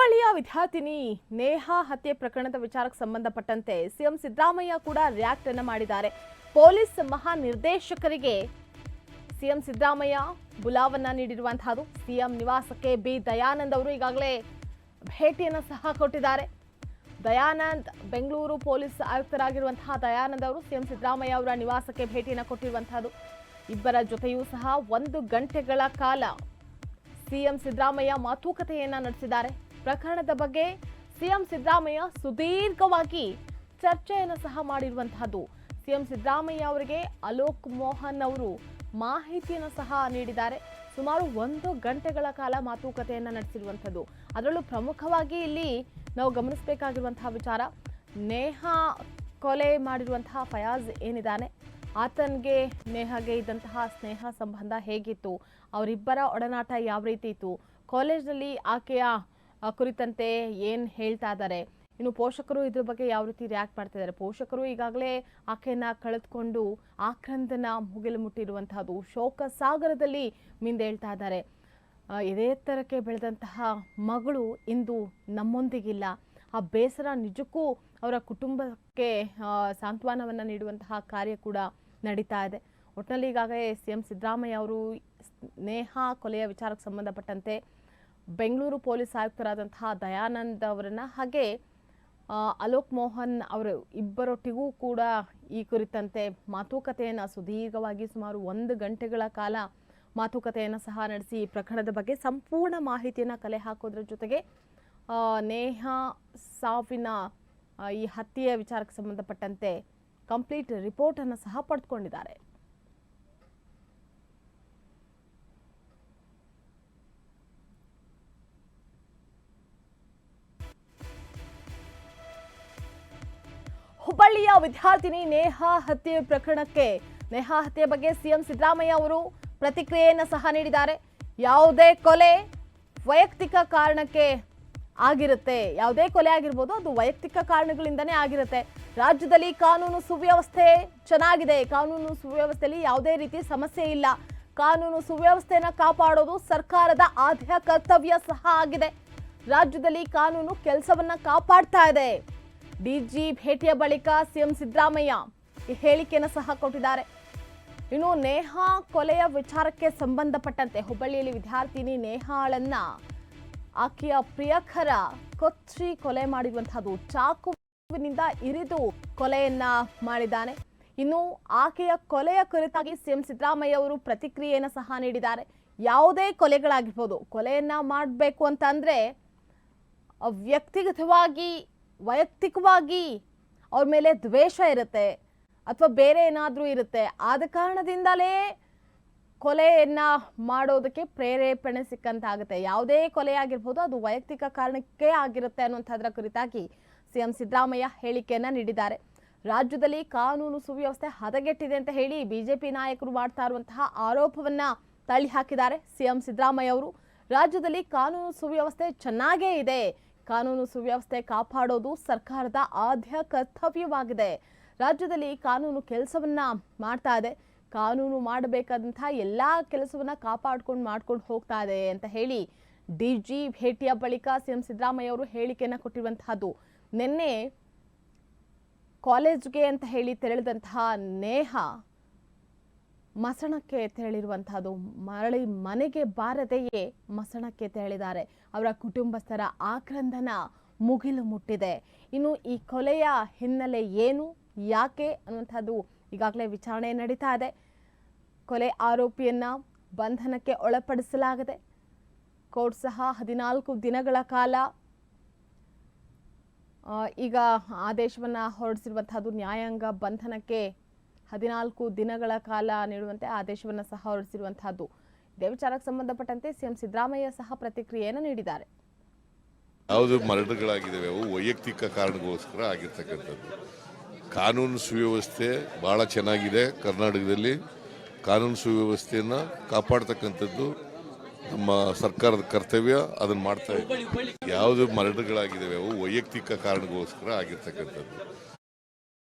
ಹುಬ್ಬಳ್ಳಿಯ ವಿದ್ಯಾರ್ಥಿನಿ ನೇಹಾ ಹತ್ಯೆ ಪ್ರಕರಣದ ವಿಚಾರಕ್ಕೆ ಸಂಬಂಧಪಟ್ಟಂತೆ ಸಿಎಂ ಸಿದ್ದರಾಮಯ್ಯ ಕೂಡ ರಿಯಾಕ್ಟ್ ಅನ್ನು ಮಾಡಿದ್ದಾರೆ. ಪೊಲೀಸ್ ಮಹಾನಿರ್ದೇಶಕರಿಗೆ ಸಿಎಂ ಸಿದ್ದರಾಮಯ್ಯ ಬುಲಾವನ್ನ ನೀಡಿರುವಂತಹದ್ದು ಸಿಎಂ ನಿವಾಸಕ್ಕೆ ಬಿ. ದಯಾನಂದ್ ಅವರು ಈಗಾಗಲೇ ಭೇಟಿಯನ್ನು ಸಹ ಕೊಟ್ಟಿದ್ದಾರೆ. ದಯಾನಂದ್ ಬೆಂಗಳೂರು ಪೊಲೀಸ್ ಆಯುಕ್ತರಾಗಿರುವಂತಹ ದಯಾನಂದ್ ಅವರು ಸಿಎಂ ಸಿದ್ದರಾಮಯ್ಯ ಅವರ ನಿವಾಸಕ್ಕೆ ಭೇಟಿಯನ್ನು ಕೊಟ್ಟಿರುವಂತಹದ್ದು ಇಬ್ಬರ ಜೊತೆಯೂ ಸಹ ಒಂದು ಗಂಟೆಗಳ ಕಾಲ ಸಿಎಂ ಸಿದ್ದರಾಮಯ್ಯ ಮಾತುಕತೆಯನ್ನ ನಡೆಸಿದ್ದಾರೆ. ಪ್ರಕರಣದ ಬಗ್ಗೆ ಸಿಎಂ ಸಿದ್ದರಾಮಯ್ಯ ಸುದೀರ್ಘವಾಗಿ ಚರ್ಚೆಯನ್ನು ಸಹ ಮಾಡಿರುವಂತಹದ್ದು. ಸಿಎಂ ಸಿದ್ದರಾಮಯ್ಯ ಅವರಿಗೆ ಅಲೋಕ್ ಮೋಹನ್ ಅವರು ಮಾಹಿತಿಯನ್ನು ಸಹ ನೀಡಿದ್ದಾರೆ. ಸುಮಾರು ಒಂದು ಗಂಟೆಗಳ ಕಾಲ ಮಾತುಕತೆಯನ್ನ ನಡೆಸಿರುವಂಥದ್ದು ಅದರಲ್ಲೂ ಪ್ರಮುಖವಾಗಿ ಇಲ್ಲಿ ನಾವು ಗಮನಿಸಬೇಕಾಗಿರುವಂತಹ ವಿಚಾರ, ನೇಹಾ ಕೊಲೆ ಮಾಡಿರುವಂತಹ ಫಯಾಜ್ ಏನಿದ್ದಾನೆ? ಆತನಿಗೆ, ನೇಹಾಗೆ ಇದ್ದಂತಹ ಸ್ನೇಹ ಸಂಬಂಧ ಹೇಗಿತ್ತು? ಅವರಿಬ್ಬರ ಒಡನಾಟ ಯಾವ ರೀತಿ ಇತ್ತು? ಕಾಲೇಜ್ನಲ್ಲಿ ಆಕೆಯ ಕುರಿತಂತೆ ಏನು ಹೇಳ್ತಾ ಇದ್ದಾರೆ ಇನ್ನು ಪೋಷಕರು ಇದ್ರ ಬಗ್ಗೆ ಯಾವ ರೀತಿ ರಿಯಾಕ್ಟ್ ಮಾಡ್ತಾ ಇದ್ದಾರೆ ಪೋಷಕರು ಈಗಾಗಲೇ ಆಕೆಯನ್ನ ಕಳೆದುಕೊಂಡು ಆಕ್ರಂದನ ಮುಗಿಲು ಮುಟ್ಟಿರುವಂತಹದ್ದು. ಶೋಕ ಸಾಗರದಲ್ಲಿ ಮಿಂದೇಳ್ತಾ ಇದ್ದಾರೆ ಇದೇ ತರಕ್ಕೆ ಬೆಳೆದಂತಹ ಮಗಳು ಇಂದು ನಮ್ಮೊಂದಿಗಿಲ್ಲ. ಆ ಬೇಸರ ನಿಜಕ್ಕೂ ಅವರ ಕುಟುಂಬಕ್ಕೆ ಸಾಂತ್ವನವನ್ನು ನೀಡುವಂತಹ ಕಾರ್ಯ ಕೂಡ ನಡೀತಾ ಇದೆ. ಒಟ್ಟಿನಲ್ಲಿ ಈಗಾಗಲೇ ಸಿ ಎಂ ಸಿದ್ದರಾಮಯ್ಯ ಅವರು ನೇಹಾ ಕೊಲೆಯ ವಿಚಾರಕ್ಕೆ ಸಂಬಂಧಪಟ್ಟಂತೆ ಬೆಂಗಳೂರು ಪೊಲೀಸ್ ಆಯುಕ್ತರಾದಂತಹ ದಯಾನಂದ್ ಅವರನ್ನು ಹಾಗೆ ಅಲೋಕ್ ಮೋಹನ್ ಅವರು ಇಬ್ಬರೊಟ್ಟಿಗೂ ಕೂಡ ಈ ಕುರಿತಂತೆ ಮಾತುಕತೆಯನ್ನು ಸುದೀರ್ಘವಾಗಿ ಸುಮಾರು ಒಂದು ಗಂಟೆಗಳ ಕಾಲ ಮಾತುಕತೆಯನ್ನು ಸಹ ನಡೆಸಿ ಈ ಪ್ರಕರಣದ ಬಗ್ಗೆ ಸಂಪೂರ್ಣ ಮಾಹಿತಿಯನ್ನು ಕಲೆ ಹಾಕೋದ್ರ ಜೊತೆಗೆ ನೇಹ ಸಾವಿನ ಈ ಹತ್ಯೆಯ ವಿಚಾರಕ್ಕೆ ಸಂಬಂಧಪಟ್ಟಂತೆ ಕಂಪ್ಲೀಟ್ ರಿಪೋರ್ಟನ್ನು ಸಹ ಪಡೆದುಕೊಂಡಿದ್ದಾರೆ ಹುಬ್ಬಳ್ಳಿಯ ವಿದ್ಯಾರ್ಥಿನಿ ನೇಹಾ ಹತ್ಯೆ ಪ್ರಕರಣಕ್ಕೆ ನೇಹಾ ಹತ್ಯೆ ಬಗ್ಗೆ ಸಿಎಂ ಸಿದ್ದರಾಮಯ್ಯ ಅವರು ಪ್ರತಿಕ್ರಿಯೆಯನ್ನು ಸಹ ನೀಡಿದ್ದಾರೆ. ಯಾವುದೇ ಕೊಲೆ ವೈಯಕ್ತಿಕ ಕಾರಣಕ್ಕೆ ಆಗಿರುತ್ತೆ. ಯಾವುದೇ ಕೊಲೆ ಆಗಿರ್ಬೋದು, ಅದು ವೈಯಕ್ತಿಕ ಕಾರಣಗಳಿಂದನೇ ಆಗಿರುತ್ತೆ. ರಾಜ್ಯದಲ್ಲಿ ಕಾನೂನು ಸುವ್ಯವಸ್ಥೆ ಚೆನ್ನಾಗಿದೆ. ಕಾನೂನು ಸುವ್ಯವಸ್ಥೆಯಲ್ಲಿ ಯಾವುದೇ ರೀತಿ ಸಮಸ್ಯೆ ಇಲ್ಲ. ಕಾನೂನು ಸುವ್ಯವಸ್ಥೆಯನ್ನು ಕಾಪಾಡೋದು ಸರ್ಕಾರದ ಆದ್ಯ ಕರ್ತವ್ಯ ಸಹ ಆಗಿದೆ. ರಾಜ್ಯದಲ್ಲಿ ಕಾನೂನು ಕೆಲಸವನ್ನ ಕಾಪಾಡ್ತಾ ಇದೆ. ಡಿಜಿ ಭೇಟಿಯ ಬಳಿಕ ಸಿಎಂ ಸಿದ್ದರಾಮಯ್ಯ ಈ ಹೇಳಿಕೆಯನ್ನು ಸಹ ಕೊಟ್ಟಿದ್ದಾರೆ. ಇನ್ನು ನೇಹಾ ಕೊಲೆಯ ವಿಚಾರಕ್ಕೆ ಸಂಬಂಧಪಟ್ಟಂತೆ ಹುಬ್ಬಳ್ಳಿಯಲ್ಲಿ ವಿದ್ಯಾರ್ಥಿನಿ ನೇಹಾಳನ್ನ ಆಕೆಯ ಪ್ರಿಯಕರ ಕೊಚ್ಚಿ ಕೊಲೆ ಮಾಡಿರುವಂತಹದ್ದು ಚಾಕುವಿನಿಂದ ಇರಿದು ಕೊಲೆಯನ್ನ ಮಾಡಿದ್ದಾನೆ. ಇನ್ನು ಆಕೆಯ ಕೊಲೆಯ ಕುರಿತಾಗಿ ಸಿಎಂ ಸಿದ್ದರಾಮಯ್ಯ ಅವರು ಪ್ರತಿಕ್ರಿಯೆಯನ್ನು ಸಹ ನೀಡಿದ್ದಾರೆ. ಯಾವುದೇ ಕೊಲೆಗಳಾಗಿರ್ಬೋದು, ಕೊಲೆಯನ್ನ ಮಾಡಬೇಕು ಅಂತಂದ್ರೆ ವ್ಯಕ್ತಿಗತವಾಗಿ ವೈಯಕ್ತಿಕವಾಗಿ ಅವ್ರ ಮೇಲೆ ದ್ವೇಷ ಇರುತ್ತೆ ಅಥವಾ ಬೇರೆ ಏನಾದರೂ ಇರುತ್ತೆ. ಆದ ಕಾರಣದಿಂದಲೇ ಕೊಲೆಯನ್ನು ಮಾಡೋದಕ್ಕೆ ಪ್ರೇರೇಪಣೆ ಸಿಕ್ಕಂತಾಗುತ್ತೆ. ಯಾವುದೇ ಕೊಲೆ ಆಗಿರ್ಬೋದು ಅದು ವೈಯಕ್ತಿಕ ಕಾರಣಕ್ಕೆ ಆಗಿರುತ್ತೆ ಅನ್ನುವಂಥದ್ರ ಕುರಿತಾಗಿ ಸಿಎಂ ಸಿದ್ದರಾಮಯ್ಯ ಹೇಳಿಕೆಯನ್ನು ನೀಡಿದ್ದಾರೆ. ರಾಜ್ಯದಲ್ಲಿ ಕಾನೂನು ಸುವ್ಯವಸ್ಥೆ ಹದಗೆಟ್ಟಿದೆ ಅಂತ ಹೇಳಿ ಬಿಜೆಪಿ ನಾಯಕರು ಮಾಡ್ತಾ ಇರುವಂತಹ ಆರೋಪವನ್ನು ತಳ್ಳಿ ಹಾಕಿದ್ದಾರೆ ಸಿಎಂ ಸಿದ್ದರಾಮಯ್ಯ ಅವರು. ರಾಜ್ಯದಲ್ಲಿ ಕಾನೂನು ಸುವ್ಯವಸ್ಥೆ ಚೆನ್ನಾಗೇ ಇದೆ. ಕಾನೂನು ಸುವ್ಯವಸ್ಥೆ ಕಾಪಾಡೋದು ಸರ್ಕಾರದ ಆದ್ಯ ಕರ್ತವ್ಯವಾಗಿದೆ. ರಾಜ್ಯದಲ್ಲಿ ಕಾನೂನು ಕೆಲಸವನ್ನ ಮಾಡ್ತಾ ಇದೆ. ಕಾನೂನು ಮಾಡಬೇಕಾದಂತಹ ಎಲ್ಲ ಕೆಲಸವನ್ನ ಕಾಪಾಡ್ಕೊಂಡು ಮಾಡ್ಕೊಂಡು ಹೋಗ್ತಾ ಇದೆ ಅಂತ ಹೇಳಿ ಡಿ ಜಿ ಭೇಟಿಯ ಬಳಿಕ ಸಿಎಂ ಸಿದ್ದರಾಮಯ್ಯ ಅವರು ಹೇಳಿಕೆಯನ್ನು ಕೊಟ್ಟಿರುವಂತಹದ್ದು. ನಿನ್ನೆ ಕಾಲೇಜ್ಗೆ ಅಂತ ಹೇಳಿ ತೆರಳಿದಂತಹ ನೇಹ ಮಸಣಕ್ಕೆ ತೆರಳಿರುವಂತಹದ್ದು. ಮರಳಿ ಮನೆಗೆ ಬಾರದೆಯೇ ಮಸಣಕ್ಕೆ ತೆರಳಿದ್ದಾರೆ. ಅವರ ಕುಟುಂಬಸ್ಥರ ಆಕ್ರಂದನ ಮುಗಿಲು ಮುಟ್ಟಿದೆ. ಇನ್ನು ಈ ಕೊಲೆಯ ಹಿನ್ನೆಲೆ ಏನು, ಯಾಕೆ ಅನ್ನುವಂಥದ್ದು ಈಗಾಗಲೇ ವಿಚಾರಣೆ ನಡೀತಾ ಇದೆ. ಕೊಲೆ ಆರೋಪಿಯನ್ನ ಬಂಧನಕ್ಕೆ ಒಳಪಡಿಸಲಾಗಿದೆ ಕೋರ್ಟ್ ಸಹ ಹದಿನಾಲ್ಕು ದಿನಗಳ ಕಾಲ ಈಗ ಆದೇಶವನ್ನು ಹೊರಡಿಸಿರುವಂತಹದ್ದು ನ್ಯಾಯಾಂಗ ಬಂಧನಕ್ಕೆ ಹದಿನಾಲ್ಕು ದಿನಗಳ ಕಾಲ ನೀಡುವಂತೆ ಆದೇಶವನ್ನು ಸಹ ಹೊರಡಿಸಿರುವಂತಹದ್ದು. ಇದೇ ವಿಚಾರಕ್ಕೆ ಸಂಬಂಧಪಟ್ಟಂತೆ ಸಿಎಂ ಸಿದ್ದರಾಮಯ್ಯ ಸಹ ಪ್ರತಿಕ್ರಿಯೆಯನ್ನು ನೀಡಿದ್ದಾರೆ. ಯಾವುದು ಮರಣಗಳಾಗಿದ್ದಾವೆ ಅವು ವೈಯಕ್ತಿಕ ಕಾರಣಗೋಸ್ಕರ ಆಗಿರ್ತಕ್ಕಂಥದ್ದು. ಕಾನೂನು ಸುವ್ಯವಸ್ಥೆ ಭಾಳ ಚೆನ್ನಾಗಿದೆ ಕರ್ನಾಟಕದಲ್ಲಿ. ಕಾನೂನು ಸುವ್ಯವಸ್ಥೆಯನ್ನು ಕಾಪಾಡ್ತಕ್ಕಂಥದ್ದು ನಮ್ಮ ಸರ್ಕಾರದ ಕರ್ತವ್ಯ, ಅದನ್ನು ಮಾಡ್ತಾ ಇದ್ದೀವಿ ಯಾವುದು ಮರಣಗಳಾಗಿದ್ದಾವೆ ಅವು ವೈಯಕ್ತಿಕ ಕಾರಣಗೋಸ್ಕರ ಆಗಿರ್ತಕ್ಕಂಥದ್ದು.